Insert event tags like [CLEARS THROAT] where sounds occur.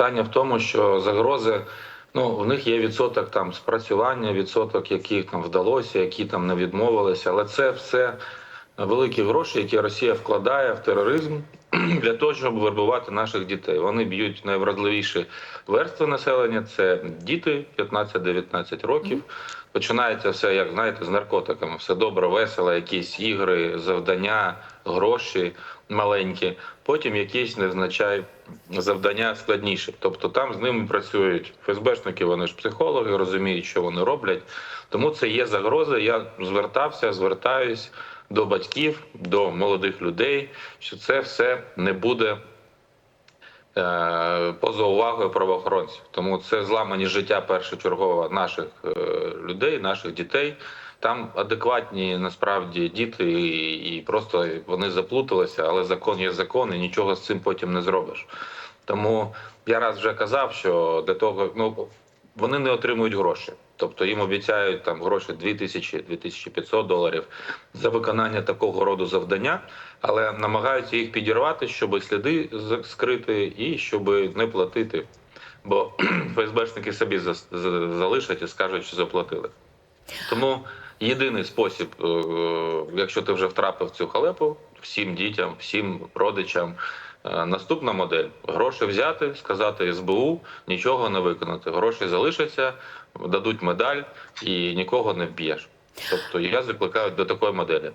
питання в тому, що загрози. Ну, в них є відсоток там спрацювання, відсоток, яких там вдалося, які там не відмовилися. Але це все великі гроші, які Росія вкладає в тероризм [CLEARS THROAT] для того, щоб вербувати наших дітей. Вони б'ють найвразливіші верстви населення. Це діти 15-19 років. Починається все, як знаєте, з наркотиками. Все добре, весело, якісь ігри, завдання, гроші маленькі. Потім якісь невзначай завдання складніші. Тобто там з ними працюють ФСБшники, вони ж психологи, розуміють, що вони роблять. Тому це є загроза. Я звертався, звертаюсь до батьків, до молодих людей, що це все не буде е, поза увагою правоохоронців. Тому це зламані життя першочергово наших е, людей, наших дітей. Там адекватні насправді діти, і, просто вони заплуталися, але закон є закон, і нічого з цим потім не зробиш. Тому я раз вже казав, що для того ну вони не отримують гроші. Тобто їм обіцяють там гроші 2000-2500 доларів за виконання такого роду завдання, але намагаються їх підірвати, щоб сліди скрити і щоб не платити. Бо [CLEARS THROAT] ФСБшники собі за- за- залишать і скажуть, що заплатили. Тому єдиний спосіб, е, якщо ти вже втрапив цю халепу, всім дітям, всім родичам. Е, Наступна модель гроші взяти, сказати СБУ, нічого не виконати. Гроші залишаться, дадуть медаль і нікого не вб'єш. Тобто я закликаю до такої моделі.